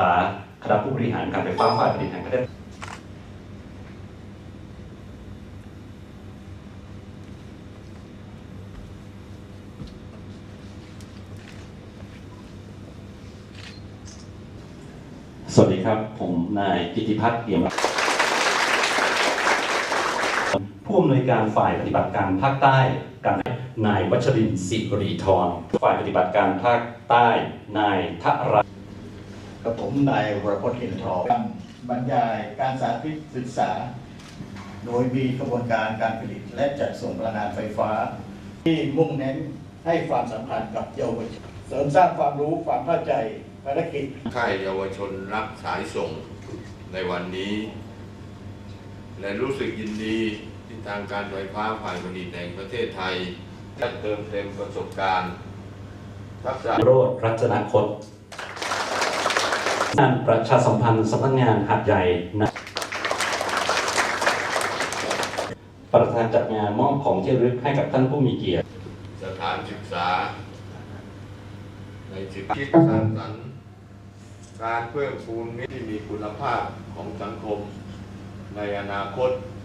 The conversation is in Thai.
ษาคณะผู้บริหารการไฟฟ้าฝ่ายผลิตแห่งประเทศสวัสดีครับ ผมนายกิติพัฒน์เอี่ยมรัตน์ผู้อำนวยการฝ่ายปฏิบัติการภาคใต้การนายวัชรินทร์สิริธรฝ่ายปฏิบัติการภาคใต้ นายทรา กับผมนายวรพจน์หินทองบรรยายการสาธิตศึกษา โดยมีกระบวนการการผลิตและจัดส่งพลังงานไฟฟ้า ที่มุ่งเน้นให้ความสำคัญกับเยาวชนเสริมสร้างความรู้ความเข้าใจภารกิจค่ายเยาวชนรักสายส่งในวันนี้ และรู้สึกยินดีที่ทางการไฟฟ้าฝ่ายผลิตแห่งประเทศไทยได้เติมเต็มประสบการณ์ทักษะโรธรัตนคต งานประชาสัมพันธ์สำนักงานหัดใหญ่นะประธานจัดงานมอบของที่ระลึกให้กับท่านผู้มีเกียรติ สถานศึกษา ในจิตคิดสร้างสรรค์การเพิ่มพูนที่มีคุณภาพของสังคมในอนาคต